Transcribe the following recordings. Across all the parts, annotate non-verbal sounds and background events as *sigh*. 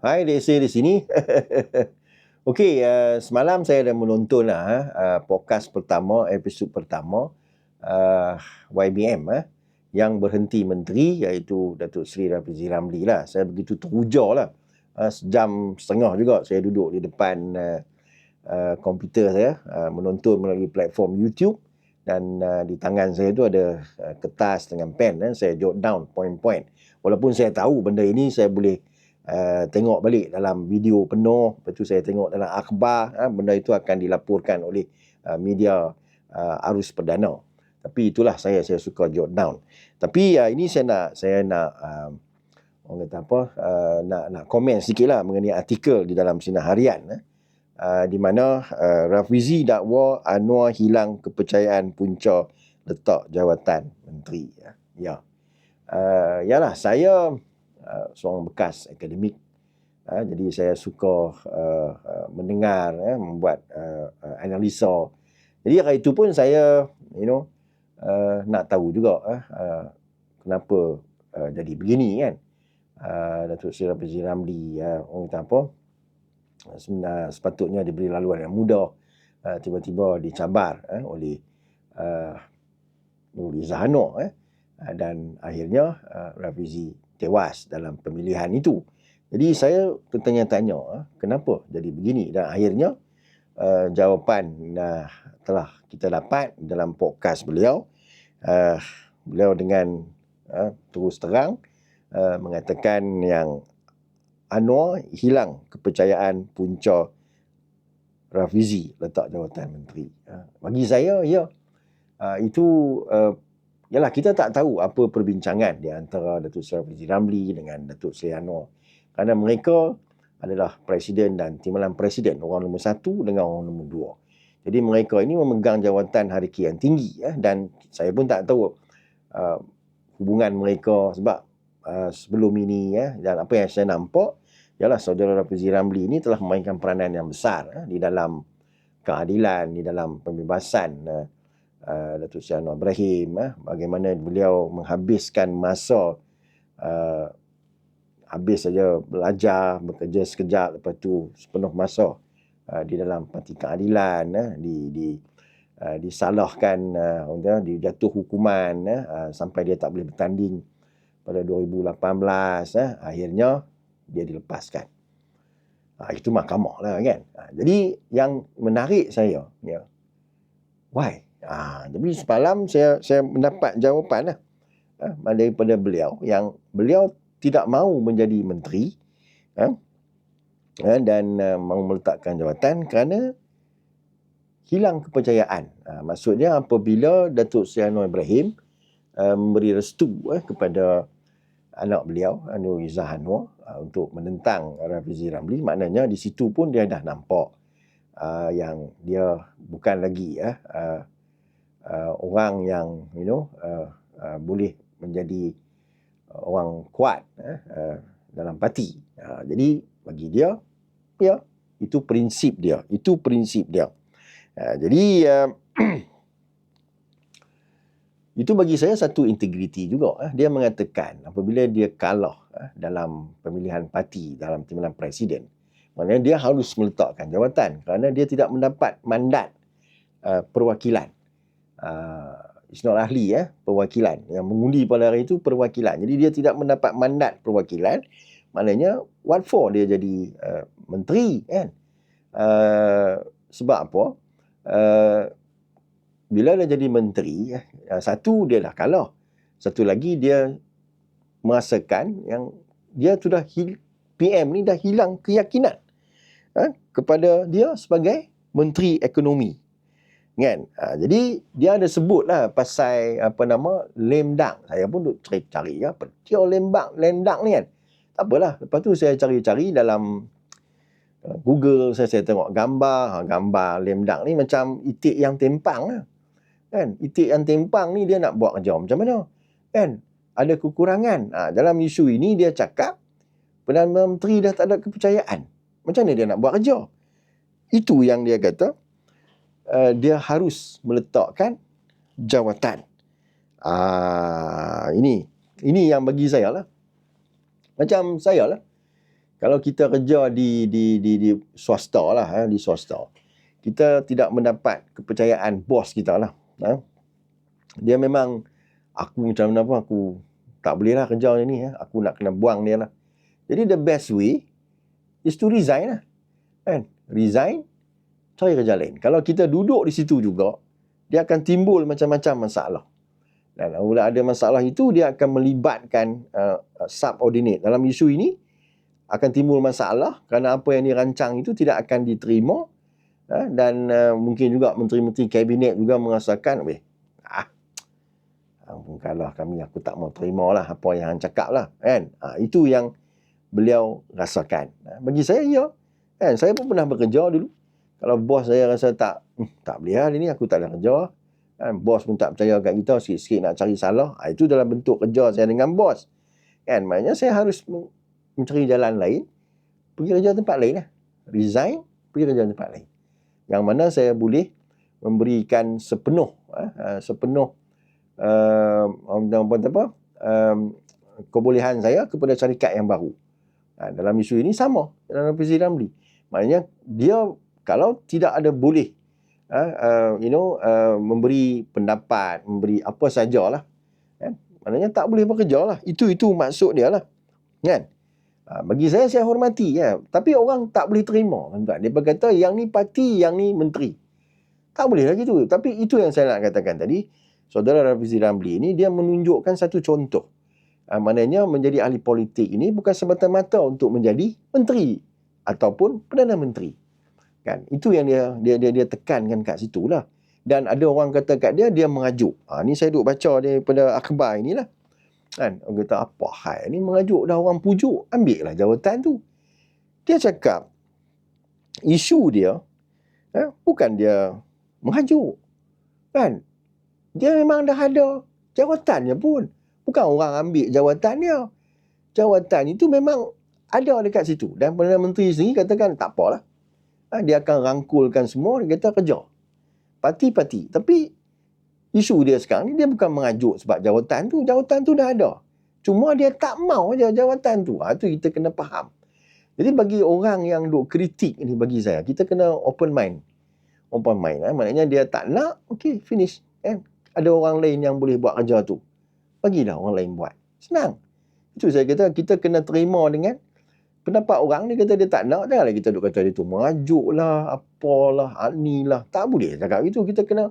hai saya di sini. *laughs* Okey, uh, semalam saya dah menonton lah uh, podcast pertama, episod pertama uh, YBM uh, yang berhenti menteri iaitu Datuk Seri Rafizi Ramli lah. Saya begitu teruja lah. Uh, sejam setengah juga saya duduk di depan uh, uh, komputer saya uh, menonton melalui platform YouTube dan uh, di tangan saya tu ada uh, kertas dengan pen eh. saya jot down point-point. Walaupun saya tahu benda ini saya boleh uh, tengok balik dalam video penuh, lepas tu saya tengok dalam akhbar, uh, benda itu akan dilaporkan oleh uh, media uh, arus perdana. Tapi itulah saya saya suka jot down. Tapi uh, ini saya nak saya nak uh, orang kata apa uh, nak nak komen sikitlah mengenai artikel di dalam sinar harian eh. Uh, di mana uh, Rafizi dakwa Anwar hilang kepercayaan punca letak jawatan menteri ya. Ya. Uh, yalah saya uh, seorang bekas akademik uh, jadi saya suka uh, uh, mendengar uh, membuat uh, uh, analisa. Jadi hari itu pun saya you know uh, nak tahu juga uh, uh, kenapa uh, jadi begini kan. Uh, Datuk Seri Rafizi Ramli uh, orang kata apa? sebenarnya sepatutnya diberi laluan yang mudah uh, tiba-tiba dicabar uh, oleh uh, Nuri Zahano eh, uh, dan akhirnya uh, Rafizi tewas dalam pemilihan itu. Jadi saya tertanya-tanya uh, kenapa jadi begini dan akhirnya uh, jawapan uh, telah kita dapat dalam podcast beliau. Uh, beliau dengan uh, terus terang uh, mengatakan yang Anwar hilang kepercayaan punca Rafizi letak jawatan menteri. Ha, bagi saya, ya. Ha, itu, uh, yalah kita tak tahu apa perbincangan di antara Datuk Seri Rafizi Ramli dengan Datuk Seri Anwar. Kerana mereka adalah presiden dan timbalan presiden, orang nombor satu dengan orang nombor dua. Jadi mereka ini memegang jawatan hariki yang tinggi. Ya, dan saya pun tak tahu uh, hubungan mereka sebab uh, sebelum ini ya, dan apa yang saya nampak, ialah saudara Rafizi Ramli ini telah memainkan peranan yang besar eh, di dalam keadilan, di dalam pembebasan eh, uh, Datuk Seri Anwar Ibrahim. Eh, bagaimana beliau menghabiskan masa uh, habis saja belajar, bekerja sekejap, lepas tu sepenuh masa uh, di dalam parti keadilan, eh, di, di uh, disalahkan, uh, dijatuh hukuman eh, uh, sampai dia tak boleh bertanding pada 2018. Eh, akhirnya dia dilepaskan. Ha, itu mahkamah lah kan. Ha, jadi yang menarik saya, ya, why? Ha, jadi semalam saya saya mendapat jawapan lah ha, daripada beliau yang beliau tidak mahu menjadi menteri ha, ha, dan uh, mahu meletakkan jawatan kerana hilang kepercayaan. Ha, maksudnya apabila Datuk Seri Anwar Ibrahim uh, memberi restu uh, kepada anak beliau Anwar Izzah Anwar uh, untuk menentang Rafizi Ramli maknanya di situ pun dia dah nampak uh, yang dia bukan lagi ya uh, uh, orang yang you know uh, uh, boleh menjadi uh, orang kuat uh, uh, dalam parti uh, jadi bagi dia ya itu prinsip dia itu prinsip dia uh, jadi uh, *clears throat* Itu bagi saya satu integriti juga. Eh. Dia mengatakan apabila dia kalah eh, dalam pemilihan parti, dalam timbalan presiden, maknanya dia harus meletakkan jawatan kerana dia tidak mendapat mandat uh, perwakilan. Uh, ahli ya, perwakilan. Yang mengundi pada hari itu perwakilan. Jadi dia tidak mendapat mandat perwakilan, maknanya what for dia jadi uh, menteri kan? Uh, sebab apa? Uh, bila dia jadi menteri, eh, satu dia dah kalah. Satu lagi dia merasakan yang dia sudah PM ni dah hilang keyakinan ha, kepada dia sebagai menteri ekonomi. Kan? Ha, jadi dia ada sebut lah pasal apa nama lemdang. Saya pun duk cari-cari ya, apa dia lembang, lemdang ni kan. Tak apalah. Lepas tu saya cari-cari dalam Google saya, saya tengok gambar, ha, gambar lemdang ni macam itik yang tempang lah kan itik yang tempang ni dia nak buat kerja macam mana kan ada kekurangan ha, dalam isu ini dia cakap Perdana Menteri dah tak ada kepercayaan macam mana dia nak buat kerja itu yang dia kata uh, dia harus meletakkan jawatan. Ah ini ini yang bagi saya lah. Macam saya lah. Kalau kita kerja di di di di swasta lah eh, di swasta kita tidak mendapat kepercayaan bos kita lah eh. dia memang aku macam mana pun aku tak boleh lah kerja ni eh. aku nak kena buang dia lah. Jadi the best way is to resign lah kan? Resign cari kerja lain. Kalau kita duduk di situ juga dia akan timbul macam-macam masalah. Dan bila ada masalah itu dia akan melibatkan uh, subordinate. Dalam isu ini akan timbul masalah kerana apa yang dirancang itu tidak akan diterima ha, dan uh, mungkin juga menteri-menteri kabinet juga merasakan weh ah kalau kami aku tak mau terima lah apa yang cakap lah kan? Ha, itu yang beliau rasakan. Ha, bagi saya ya kan? Saya pun pernah bekerja dulu kalau bos saya rasa tak hmm, tak boleh lah ni aku tak ada kerja kan bos pun tak percaya kat kita sikit-sikit nak cari salah ha, itu dalam bentuk kerja saya dengan bos kan maknanya saya harus mencari jalan lain, pergi kerja tempat lain lah. Resign, pergi kerja tempat lain. Yang mana saya boleh memberikan sepenuh, uh, sepenuh uh, apa, apa, um, kebolehan saya kepada syarikat yang baru. Uh, dalam isu ini sama dalam Presiden Ramli. Maknanya dia kalau tidak ada boleh uh, uh, you know uh, memberi pendapat, memberi apa sajalah kan? Maknanya tak boleh bekerja lah. Itu itu maksud dia lah. Kan? Ha, bagi saya saya hormati ya. Tapi orang tak boleh terima tuan Dia berkata yang ni parti, yang ni menteri. Tak boleh lagi tu. Tapi itu yang saya nak katakan tadi. Saudara Rafizi Ramli ini dia menunjukkan satu contoh. Ha, maknanya menjadi ahli politik ini bukan semata-mata untuk menjadi menteri ataupun perdana menteri. Kan? Itu yang dia dia dia, dia tekankan kat situ lah. Dan ada orang kata kat dia dia mengajuk. Ha, ni saya duk baca daripada akhbar inilah. Kan? Orang kata, apa hal ni mengajuk dah orang pujuk. Ambil lah jawatan tu. Dia cakap, isu dia, eh, bukan dia mengajuk. Kan? Dia memang dah ada jawatannya pun. Bukan orang ambil jawatannya. Jawatan itu memang ada dekat situ. Dan Perdana Menteri sendiri katakan, tak apalah. Ha, dia akan rangkulkan semua, dia kata kerja. Parti-parti. Tapi isu dia sekarang ni dia bukan mengajuk sebab jawatan tu. Jawatan tu dah ada. Cuma dia tak mau aja jawatan tu. Ha, tu kita kena faham. Jadi bagi orang yang duk kritik ni bagi saya kita kena open mind. Open mind eh? maknanya dia tak nak okey finish. Eh ada orang lain yang boleh buat kerja tu. Bagilah orang lain buat. Senang. Itu saya kata kita kena terima dengan pendapat orang ni kata dia tak nak janganlah kita duk kata dia tu mengajuk lah apalah anilah tak boleh cakap gitu kita kena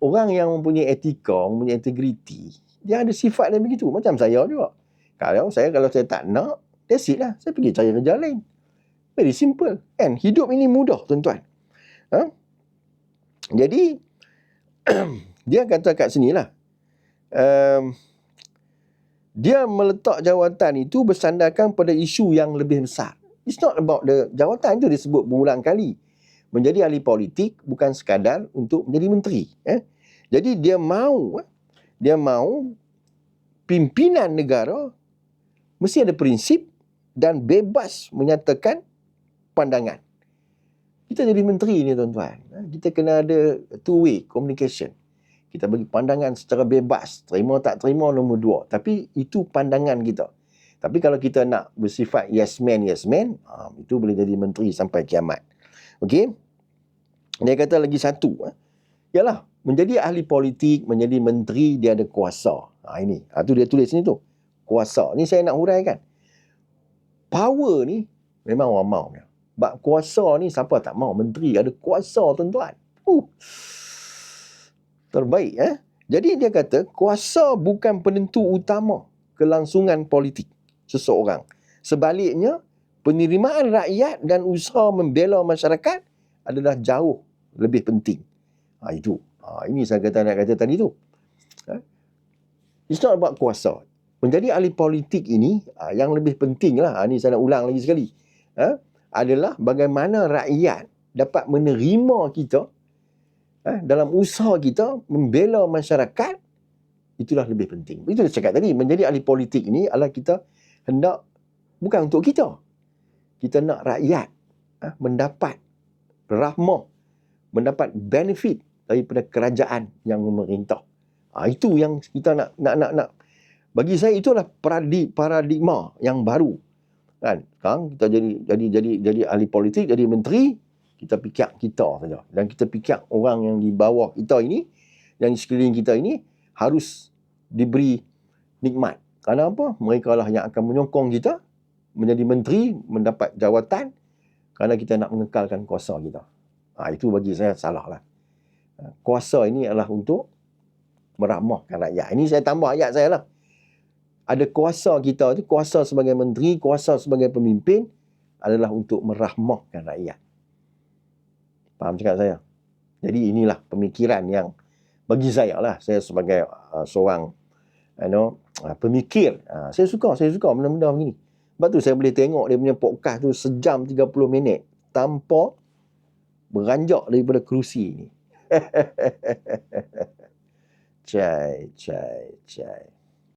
orang yang mempunyai etika, mempunyai integriti, dia ada sifat yang begitu. Macam saya juga. Kalau saya kalau saya tak nak, that's it lah. Saya pergi cari kerja lain. Very simple. Kan? Hidup ini mudah, tuan-tuan. Ha? Jadi, *clears throat* dia kata kat sini lah. Um, dia meletak jawatan itu bersandarkan pada isu yang lebih besar. It's not about the jawatan itu disebut berulang kali menjadi ahli politik bukan sekadar untuk menjadi menteri. Eh? Jadi dia mau, eh? dia mau pimpinan negara mesti ada prinsip dan bebas menyatakan pandangan. Kita jadi menteri ni tuan-tuan. Eh? Kita kena ada two-way communication. Kita bagi pandangan secara bebas. Terima tak terima nombor dua. Tapi itu pandangan kita. Tapi kalau kita nak bersifat yes man, yes man, ah, itu boleh jadi menteri sampai kiamat. Okey. Dia kata lagi satu. Eh. Yalah, menjadi ahli politik, menjadi menteri, dia ada kuasa. Ha, ini. Ha, tu dia tulis ni tu. Kuasa. Ni saya nak huraikan. Power ni memang orang mau. Bak kuasa ni siapa tak mau. Menteri ada kuasa tuan-tuan. Uh. Terbaik. Eh? Jadi dia kata kuasa bukan penentu utama kelangsungan politik seseorang. Sebaliknya, penerimaan rakyat dan usaha membela masyarakat adalah jauh lebih penting. Ha, itu. Ha, ini saya kata nak kata tadi tu. Ha? It's not about kuasa. Menjadi ahli politik ini, ha, yang lebih penting lah, ha, ini saya nak ulang lagi sekali, ha, adalah bagaimana rakyat dapat menerima kita ha, dalam usaha kita membela masyarakat, itulah lebih penting. Itu saya cakap tadi, menjadi ahli politik ini adalah kita hendak, bukan untuk kita. Kita nak rakyat ha, mendapat rahmah, mendapat benefit daripada kerajaan yang memerintah. Ha, itu yang kita nak nak nak nak bagi saya itulah paradigma yang baru Kan? Sekarang kita jadi jadi jadi jadi ahli politik, jadi menteri, kita fikir kita saja. Dan kita fikir orang yang di bawah kita ini, yang di sekeliling kita ini harus diberi nikmat. Kerana apa? Mereka lah yang akan menyokong kita menjadi menteri, mendapat jawatan kerana kita nak mengekalkan kuasa kita. Ha, itu bagi saya salah lah. Ha, kuasa ini adalah untuk meramahkan rakyat. Ini saya tambah ayat saya lah. Ada kuasa kita tu, kuasa sebagai menteri, kuasa sebagai pemimpin adalah untuk merahmahkan rakyat. Faham cakap saya? Jadi inilah pemikiran yang bagi saya lah, saya sebagai uh, seorang you know, uh, pemikir, uh, saya suka, saya suka benda-benda begini. Sebab tu saya boleh tengok dia punya podcast tu sejam 30 minit tanpa beranjak daripada kerusi ni. *laughs* cai, cai, cai.